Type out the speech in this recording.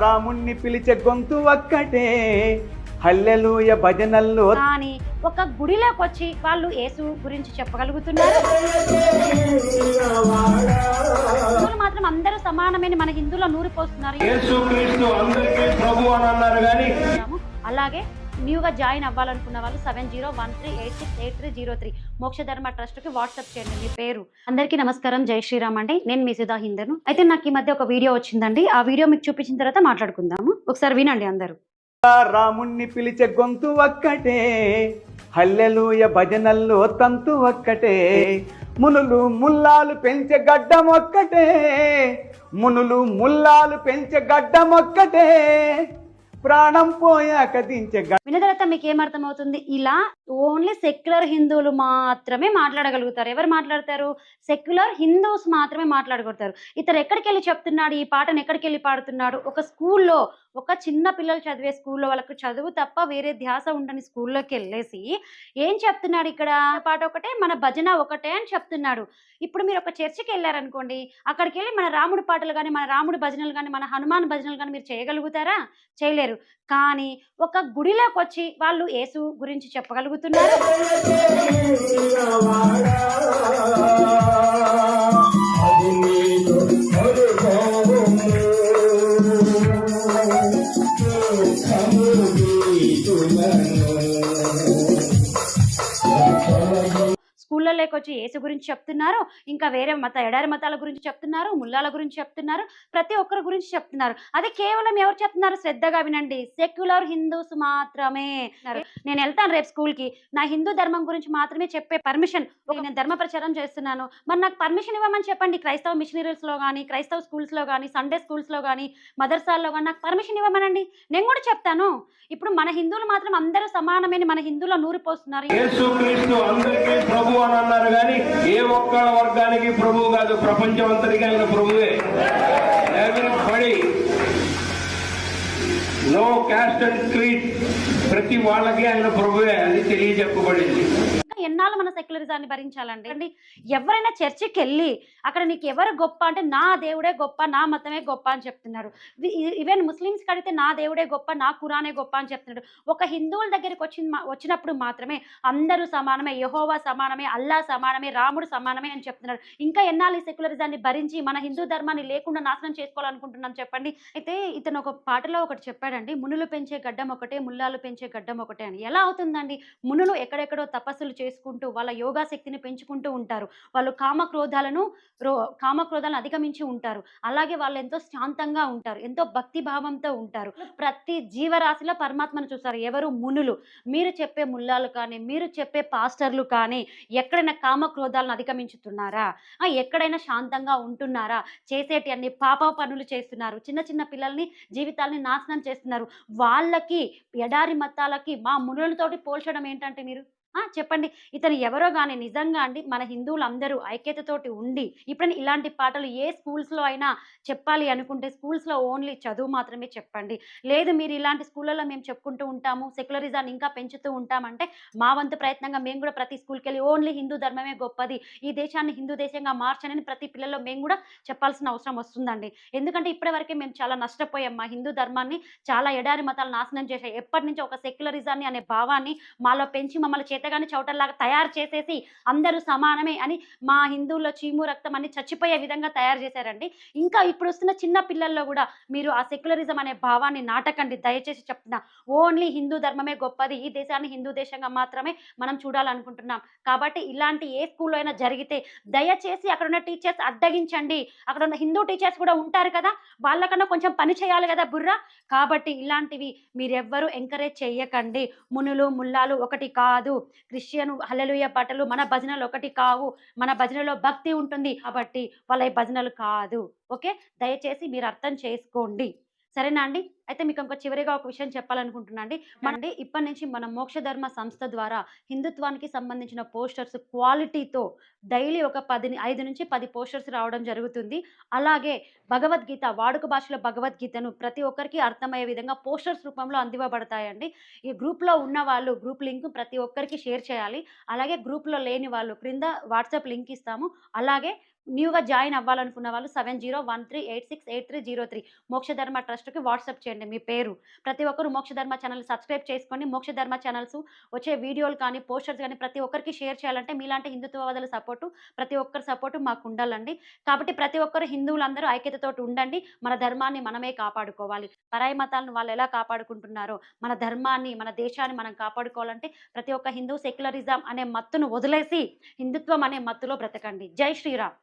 రాముణ్ణి పిలిచే గొంతు ఒక్కటే. హల్లెలూయ భజనల్లో కానీ ఒక గుడిలోకి వచ్చి వాళ్ళు యేసు గురించి చెప్పగలుగుతున్నారు. హిందువులు మాత్రం అందరూ సమానమైన మన హిందువులో నూరు పోస్తున్నారు యేసుక్రీస్తు అందరికీ ప్రభు అని అన్నారు కానీ అలాగే న్యూగా జాయిన్ అవ్వాలనుకున్న వాళ్ళు seven zero one three eight six eight three zero three Mokshadharma ట్రస్ట్కి WhatsApp చేయండి మీ పేరు. అందరికీ నమస్కారం. జై శ్రీరామ్ అండి నేను మీ సుధా హిందను. అయితే నాకు ఈ మధ్య ఒక వీడియో వచ్చిందండి. ఆ వీడియో మీకు చూపించిన తర్వాత మాట్లాడుకుందాము. ఒకసారి వినండి అందరూ. రాముణ్ణి పిలిచే గొంతు ఒక్కటే. హల్లెలూయ భజనల్లో తంతు ఒక్కటే. మునులు ముల్లాలు పెంచే గడ్డం ఒక్కటే. మునులు ముల్లాలు పెంచే గడ్డం ఒక్కటే. ప్రాణం పోయాక దించే వినదలత మీకు ఏమర్థమవుతుంది ఇలా ఓన్లీ సెక్యులర్ హిందువులు మాత్రమే మాట్లాడగలుగుతారు. ఎవరు మాట్లాడతారు? సెక్యులర్ హిందూస్ మాత్రమే మాట్లాడగలుగుతారు. ఇతను ఎక్కడికి వెళ్ళి చెప్తున్నాడు? ఈ పాటను ఎక్కడికి వెళ్ళి పాడుతున్నాడు? ఒక స్కూల్లో ఒక చిన్న పిల్లలు చదివే స్కూల్లో వాళ్ళకు చదువు తప్ప వేరే ధ్యాస ఉండని స్కూల్లోకి వెళ్ళేసి ఏం చెప్తున్నాడు ఇక్కడ? పాట ఒకటే మన భజన ఒకటే అని చెప్తున్నాడు. ఇప్పుడు మీరు ఒక చర్చికి వెళ్ళారనుకోండి అక్కడికి వెళ్ళి మన రాముడి పాటలు కానీ మన రాముడి భజనలు కానీ మన హనుమాన్ భజనలు కానీ మీరు చేయగలుగుతారా? చేయలేరు? కానీ ఒక గుడిలోకి వచ్చి వాళ్ళు యేసు గురించి చెప్పగలుగుతున్నారు Thank you. స్కూళ్ళలోకి వచ్చి యేసు గురించి చెప్తున్నారు ఇంకా వేరే మత ఎడారి మతాల గురించి చెప్తున్నారు ముల్లాల గురించి చెప్తున్నారు ప్రతి ఒక్కరి గురించి చెప్తున్నారు. అదే కేవలం ఎవరు చెప్తున్నారు? శ్రద్ధగా వినండి. సెక్యులర్ హిందూస్ మాత్రమే నేను వెళ్తాను రేపు స్కూల్కి. నా హిందూ ధర్మం గురించి మాత్రమే చెప్పే పర్మిషన్. నేను ధర్మ ప్రచారం చేస్తున్నాను. మరి నాకు పర్మిషన్ ఇవ్వమని చెప్పండి. క్రైస్తవ మిషనరీస్లో కానీ క్రైస్తవ స్కూల్స్లో కానీ సండే స్కూల్స్లో కానీ మదర్సాల్లో కానీ నాకు పర్మిషన్ ఇవ్వమనండి. నేను కూడా చెప్తాను. ఇప్పుడు మన హిందువులు మాత్రం అందరూ సమానమైన మన హిందువులో నూరిపోస్తున్నారు పోస్తున్నారు కానీ ఏ ఒక్క వర్గానికి ప్రభువు కాదు ప్రపంచం అంతటికీ ఆయన ప్రభువే. ఎవరి నో క్యాస్ట్ అండ్ క్రీడ్ ప్రతి వాళ్ళకి ఆయన ప్రభువే అది తెలియజెప్పబడింది. ఎన్నాళ్ళు మన సెక్యులరిజాన్ని భరించాలండి? అండి ఎవరైనా చర్చికి వెళ్ళి అక్కడ నీకు ఎవరు గొప్ప అంటే నా దేవుడే గొప్ప నా మతమే గొప్ప అని చెప్తున్నారు. ఈవెన్ ముస్లిమ్స్ కడితే నా దేవుడే గొప్ప నా కురానే గొప్ప అని చెప్తున్నాడు. ఒక హిందువుల దగ్గరికి వచ్చి వచ్చినప్పుడు మాత్రమే అందరూ సమానమే యహోవా సమానమే అల్లా సమానమే రాముడు సమానమే అని చెప్తున్నారు. ఇంకా ఎన్నాళ్ళు ఈ సెక్యులరిజాన్ని భరించి మన హిందూ ధర్మాన్ని లేకుండా నాశనం చేసుకోవాలనుకుంటున్నాం చెప్పండి? అయితే ఇతను ఒక పాటలో ఒకటి చెప్పాడండి మునులు పెంచే గడ్డం ఒకటే ముల్లాలు పెంచే గడ్డం ఒకటే అని. ఎలా అవుతుందండి? మునులు ఎక్కడెక్కడో తపస్సులు చేసుకుంటూ వాళ్ళ యోగా శక్తిని పెంచుకుంటూ ఉంటారు. వాళ్ళు కామక్రోధాలను రో కామక్రోధాలను అధిగమించి ఉంటారు. అలాగే వాళ్ళు ఎంతో శాంతంగా ఉంటారు. ఎంతో భక్తి భావంతో ఉంటారు. ప్రతి జీవరాశిలో పరమాత్మను చూస్తారు. ఎవరు? మునులు. మీరు చెప్పే ముల్లాలు కానీ మీరు చెప్పే పాస్టర్లు కానీ ఎక్కడైనా కామక్రోధాలను అధిగమించుతున్నారా? ఎక్కడైనా శాంతంగా ఉంటున్నారా? చేసేటి అన్ని పాప పనులు చేస్తున్నారు. చిన్న చిన్న పిల్లల్ని జీవితాల్ని నాశనం చేస్తున్నారు. వాళ్ళకి ఎడారి మతాలకి మా మునులతోటి పోల్చడం ఏంటంటే మీరు? చెప్పండి. ఇతను ఎవరో కానీ నిజంగా అండి మన హిందువులు అందరూ ఐక్యతతోటి ఉండి ఇప్పుడని ఇలాంటి పాటలు ఏ స్కూల్స్లో అయినా చెప్పాలి అనుకుంటే స్కూల్స్లో ఓన్లీ చదువు మాత్రమే చెప్పండి. లేదు మీరు ఇలాంటి స్కూళ్ళలో మేము చెప్పుకుంటూ ఉంటాము సెక్యులరిజాన్ని ఇంకా పెంచుతూ ఉంటామంటే మా వంతు ప్రయత్నంగా మేము కూడా ప్రతి స్కూల్కి వెళ్ళి ఓన్లీ హిందూ ధర్మమే గొప్పది. ఈ దేశాన్ని హిందూ దేశంగా మార్చనని ప్రతి పిల్లల్లో మేము కూడా చెప్పాల్సిన అవసరం వస్తుందండి. ఎందుకంటే ఇప్పటివరకే మేము చాలా నష్టపోయాం. మా హిందూ ధర్మాన్ని చాలా ఎడారి మతాలు నాశనం చేశాయి. ఎప్పటి నుంచో ఒక సెక్యులరిజాన్ని అనే భావాన్ని మాలో పెంచి మమ్మల్ని చేతగాని చౌటల్లాగా తయారు చేసేసి అందరూ సమానమే అని మా హిందువుల్లో చీము రక్తం అన్ని చచ్చిపోయే విధంగా తయారు చేశారండి. ఇంకా ఇప్పుడు వస్తున్న చిన్న పిల్లల్లో కూడా మీరు ఆ సెక్యులరిజం అనే భావాన్ని నాటకండి. దయచేసి చెప్తున్నా ఓన్లీ హిందూ ధర్మమే గొప్పది. ఈ దేశాన్ని హిందూ దేశంగా మాత్రమే మనం చూడాలనుకుంటున్నాం. కాబట్టి ఇలాంటి ఏ స్కూల్లో అయినా జరిగితే దయచేసి అక్కడ ఉన్న టీచర్స్ అడ్డగించండి. అక్కడ ఉన్న హిందూ టీచర్స్ కూడా ఉంటారు కదా వాళ్ళకన్నా కొంచెం పని చేయాలి కదా బుర్ర. కాబట్టి ఇలాంటివి మీరెవ్వరూ ఎంకరేజ్ చేయకండి మునులు ముల్లాలు ఒకటి కాదు. క్రిస్టియన్ హల్లెలూయ పాటలు మన భజనలు ఒకటి కావు. మన భజనలో భక్తి ఉంటుంది కాబట్టి వాళ్ళ భజనలు కాదు. ఓకే? దయచేసి మీరు అర్థం చేసుకోండి. సరేనా అండి? అయితే మీకు ఇంకో చివరిగా ఒక విషయం చెప్పాలనుకుంటున్నా అండి. మనండి ఇప్పటి నుంచి మన మోక్ష ధర్మ సంస్థ ద్వారా హిందుత్వానికి సంబంధించిన పోస్టర్స్ క్వాలిటీతో డైలీ ఒక పది ఐదు నుంచి పది పోస్టర్స్ రావడం జరుగుతుంది. అలాగే భగవద్గీత వాడుక భాషలో భగవద్గీతను ప్రతి ఒక్కరికి అర్థమయ్యే విధంగా పోస్టర్స్ రూపంలో అందివ్వబడతాయండి. ఈ గ్రూప్లో ఉన్న వాళ్ళు గ్రూప్ లింక్ ప్రతి ఒక్కరికి షేర్ చేయాలి. అలాగే గ్రూప్లో లేని వాళ్ళు క్రింద వాట్సాప్ లింక్ ఇస్తాము. అలాగే న్యూగా జాయిన్ అవ్వాలనుకున్న వాళ్ళు seven zero one three eight six eight three zero three Mokshadharma ట్రస్ట్కి WhatsApp చేయండి మీ పేరు. ప్రతి ఒక్కరు మోక్షధర్మ ఛానల్ సబ్స్క్రైబ్ చేసుకోండి. మోక్షధర్మ ఛానల్స్ వచ్చే వీడియోలు కానీ పోస్టర్స్ కానీ ప్రతి ఒక్కరికి షేర్ చేయాలంటే మీలాంటి హిందుత్వవాదుల సపోర్టు ప్రతి ఒక్కరి సపోర్టు మాకు ఉండాలండి. కాబట్టి ప్రతి ఒక్కరు హిందువులందరూ ఐక్యతతో ఉండండి. మన ధర్మాన్ని మనమే కాపాడుకోవాలి. పరాయి మతాలను వాళ్ళు ఎలా కాపాడుకుంటున్నారో మన ధర్మాన్ని మన దేశాన్ని మనం కాపాడుకోవాలంటే ప్రతి ఒక్క హిందూ సెక్యులరిజం అనే మత్తును వదిలేసి హిందుత్వం అనే మత్తులో బ్రతకండి. జై శ్రీరామ్.